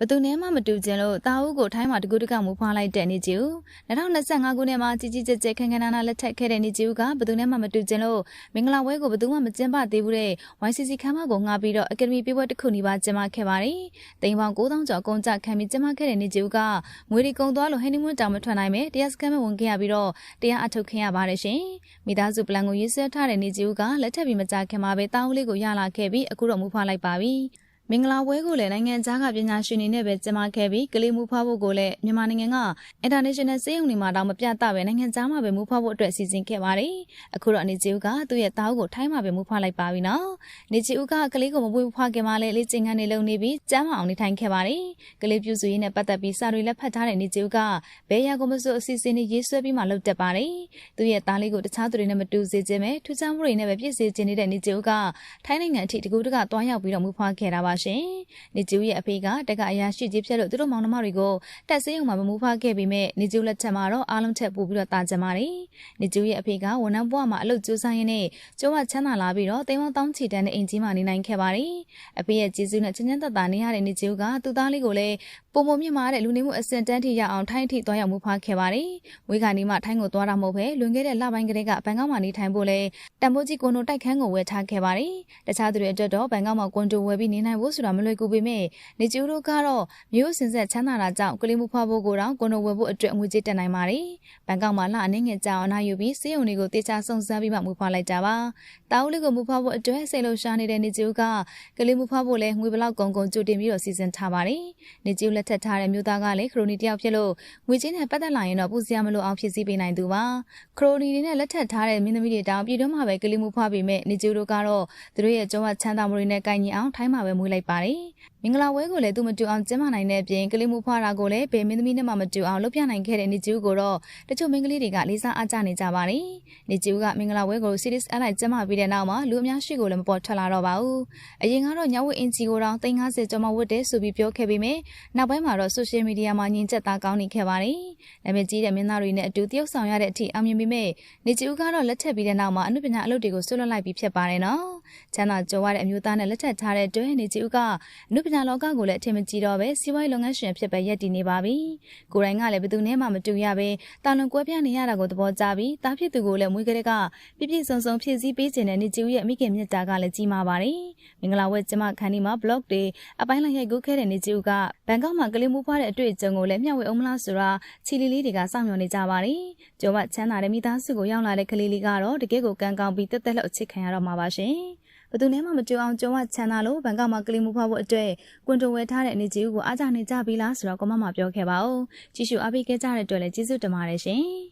ဘသူနဲ့မှမတူခြင်းလို့တာဦးကိုထိုင်းမှာတကူတကမူဖွားလိုက်တဲ့နေကျူ2025ခုနှစ်မှာကြီးကြီးကျယ်ကျယ်ခန်းခန်းနာနာလက်ထပ်ခဲ့တဲ့နေကျူကဘသူနဲ့မှမတူခြင်းလို့မင်္ဂလာပွဲကိုဘသူမှမကျင်းပသေးဘူးတဲ့ YCC ခမ်းမကိုငှားပြီးတော့အကယ်ဒမီပြပွဲတစ်ခုနေပါကျင်းပခဲ့ပါတယ်။တိမ်ပေါင်9000ကျော်အကုန်ကြခံပြီးကျင်းပခဲ့တဲ့နေကျူကငွေရီကုံသွားလို့ဟန်နီမွန်းတောင်မထွက်နိုင်ပဲတရားစခန်းမဝင်ခဲ့ရပြီးတော့တရားအထုတ်ခင်ရပါတယ်ရှင်။မိသားစုပလန်ကိုရေးဆွဲထားတဲ့နေကျူကလက်ထပ်ပြီးမကြခင်မှာပဲတာဦးလေးကိုရလာခဲ့ပြီးအခုတော့မူဖွားလိုက်ပါပြီ။ မင်္ဂလာပွဲကိုလည်းနိုင်ငံခြားကပညာရှင်တွေနဲ့ပဲကျင်းပခဲ့ပြီးကလေးမှုဖွားဖို့ကိုလည်းမြန်မာနိုင်ငံက International စေယုံတွေမှာတော့မပြတ်ပဲနိုင်ငံခြားမှာပဲမှုဖွားဖို့အတွက်စီစဉ်ခဲ့ပါတယ်။အခုတော့နေချီဦးကသူ့ရဲ့သားဦးကိုထိုင်းမှာပဲမှုဖွားလိုက်ပါပြီနော်။နေချီဦးကကလေးကိုမပွေးဖွားခင်မှာလည်းလေ့ကျင့်ခန်းတွေလုပ်နေပြီးကျမ်းမအောင်နေထိုင်ခဲ့ပါတယ်။ကလေးပြုစုရေးနဲ့ပတ်သက်ပြီးစာတွေလက်ဖတ်ထားတဲ့နေချီဦးကဘဲရကုမဆိုအစီအစဉ်တွေရေးဆွဲပြီးမှလုပ်တတ်ပါတယ်။သူ့ရဲ့သားလေးကိုတခြားသူတွေနဲ့မတူစေခြင်းပဲထူးခြားမှုတွေနဲ့ပဲပြည့်စုံခြင်းနေတဲ့နေချီဦးကထိုင်းနိုင်ငံအထိတကူတကတွားရောက်ပြီးတော့မှုဖွားခဲ့တာပါရှင်။နေကျူရဲ့အဖေကတကအရာရှိကြီးဖြစ်လို့သူတို့မောင်နှမတွေကိုတက်ဆေးုံမှာမမူဖားခဲ့ပြီးမဲ့နေကျူလက်ချက်မှာတော့အားလုံးထက်ပိုပြီးတော့တာကြပါတယ်။နေကျူရဲ့အဖေကဝန်ထမ်းဘဝမှာအလုပ်ကြိုးစားရင်းနဲ့ကျိုးဝချမ်းသာလာပြီးတော့တိမ်ဝတောင်းချီတန်းတဲ့အင်ကြီးမှာနေနိုင်ခဲ့ပါတယ်။အဖေရဲ့ကျေးဇူးနဲ့ချမ်းချမ်းသာသာနေရတဲ့နေကျူကသူ့သားလေးကိုလည်းပုံပုံမြင့်မာတဲ့လူနေမှုအဆင့်တန်းထိရအောင်ထိုင်းထိသွားရောက်မှုဖားခဲ့ပါတယ်။ဝေခါနီမှထိုင်းကိုသွားတာမဟုတ်ပဲလွန်ခဲ့တဲ့လပိုင်းကလေးကဘန်ကောက်မှာနေထိုင်ဖို့လဲတန်ဖိုးကြီးကွန်ဒိုတိုက်ခန်းကိုဝယ်ထားခဲ့ပါတယ်။တခြားသူတွေအတွက်တော့ဘန်ကောက်မှာကွန်ဒိုဝယ်ပြီးနေနိုင်ဖို့ဆိုတာမလွယ်ကူပေမဲ့နေကျူတို့ကတော့မျိုးစင်ဆက်ချမ်းသာတာကြောင့်ကလေးမှုဖွားဖို့ကိုတော့ကွန်ဒိုဝယ်ဖို့အတွက်ငွေကြေးတက်နိုင်ပါတယ်။ဘန်ကောက်မှာလအနေငယ်ကြောင်အနာယူပြီးစေယုံတွေကိုတေချာစုံစမ်းပြီးမှမူဖွားလိုက်တာပါ။တာဦးလေးကိုမူဖွားဖို့အတွက်စိတ်လှုပ်ရှားနေတဲ့နေကျူကကလေးမှုဖွားဖို့လဲငွေဘလောက်ကုန်ကုန်ကြိုတင်ပြီးတော့စီစဉ်ထားပါတယ်။နေကျူလက်ထက်ထားတဲ့မျိုးသားကလည်းခရိုနီတယောက်ဖြစ်လို့ငွေချင်းနဲ့ပတ်သက်လာရင်တော့ပူစရာမလိုအောင်ဖြစ်စည်းပေးနိုင်သူပါခရိုနီတွေနဲ့လက်ထပ်ထားတဲ့မင်းသမီးတွေတောင်ပြည်တွင်းမှာပဲကလေးမှုဖွားပြီးမဲ့နေကျူတို့ကတော့သူတို့ရဲ့ကျောင်းဝချမ်းသာမှုတွေနဲ့ကိုင်ညီအောင်ထိုင်းမှာပဲမွေးလိုက်ပါတယ်မင်္ဂလာပွဲကိုလည်းသူမတူအောင်ကျင်းပနိုင်တဲ့အပြင်ကလေးမှုဖွားတာကိုလည်းဘယ်မင်းသမီးနဲ့မှမတူအောင်လုပ်ပြနိုင်ခဲ့တဲ့နေကျူကိုတော့တချို့မင်းကလေးတွေကလေးစားအားကျနေကြပါတယ်နေကျူကမင်္ဂလာပွဲကို series အလိုက်ကျင်းပပြီးတဲ့နောက်မှာလူအများရှိကိုလည်းမပေါ်ထွက်လာတော့ပါဘူးအရင်ကတော့ညဝတ်အင်ဂျီကိုတော့350ကျော်မှဝတ်တယ်ဆိုပြီးပြောခဲ့ပေမဲ့နောက်ပိုင်းမှာတော့ social media မှာညင်ချက်သားကောင်းနေခဲ့ပါတယ်။နာမည်ကြီးတဲ့မင်းသားတွေနဲ့အတူတရုပ်ဆောင်ရတဲ့အထိအောင်မြင်ပေမဲ့နေကျူကတော့လက်ထက်ပြီးတဲ့နောက်မှာအမှုပညာအလုပ်တွေကိုဆွလွတ်လိုက်ပြီးဖြစ်ပါတယ်နော်။ ချမ်းသာကြွားတဲ့အမျိုးသားနဲ့လက်ထက်ထားတဲ့တွဲနေကျူကအမှုပညာလောကကိုလည်းအထင်မကြီးတော့ပဲစီးပွားရေးလုပ်ငန်းရှင်ဖြစ်ပဲရပ်တည်နေပါပြီ။ကိုယ်တိုင်ကလည်းဘယ်သူနဲ့မှမတူရပဲတာလွန်ကွဲပြားနေရတာကိုသဘောကျပြီးတားဖြစ်သူကိုလည်းမွေးကလေးကပြည့်ပြည့်စုံစုံဖြည့်ဆည်းပေးခြင်းနဲ့နေကျူရဲ့မိခင်မြတ်တာကလည်းကြီးမားပါတယ်။မင်္ဂလာဝဲကျမခန်းဒီမှာ blog တွေအပိုင်းလိုက်ရိုက်ကူးခဲ့တဲ့နေကျူကဘန်ကောက်မှာကလေးမူဖွားတဲ့အတွေ့အကြုံကိုလည်းမျှဝေအောင်မလားဆိုတာချီလီလေးတွေကစောင့်မျှော်နေကြပါတယ်။ကျော်မချမ်းသာတဲ့မိသားစုကိုရောက်လာတဲ့ကလေးလေးကတော့တကယ့်ကိုကံကောင်းပြီးတက်တက်လှအချစ်ခံရတော့မှာပါရှင်။ ဘသူနဲ့မှမကြုံအောင်ကြုံဝချမ်းသာလို့ဘန်ကောက်မှာကလေးမှုဖွားဖို့အတွက်ကွန်တိုဝယ်ထားတဲ့အနေကြီးကိုအားကြနေကြပြီလားဆိုတော့ကမ္ဘာမှာပြောခဲ့ပါဦး။ကြည့်ရှုအားပေးခဲ့ကြတဲ့အတွက်လည်းကျေးဇူးတင်ပါတယ်ရှင်။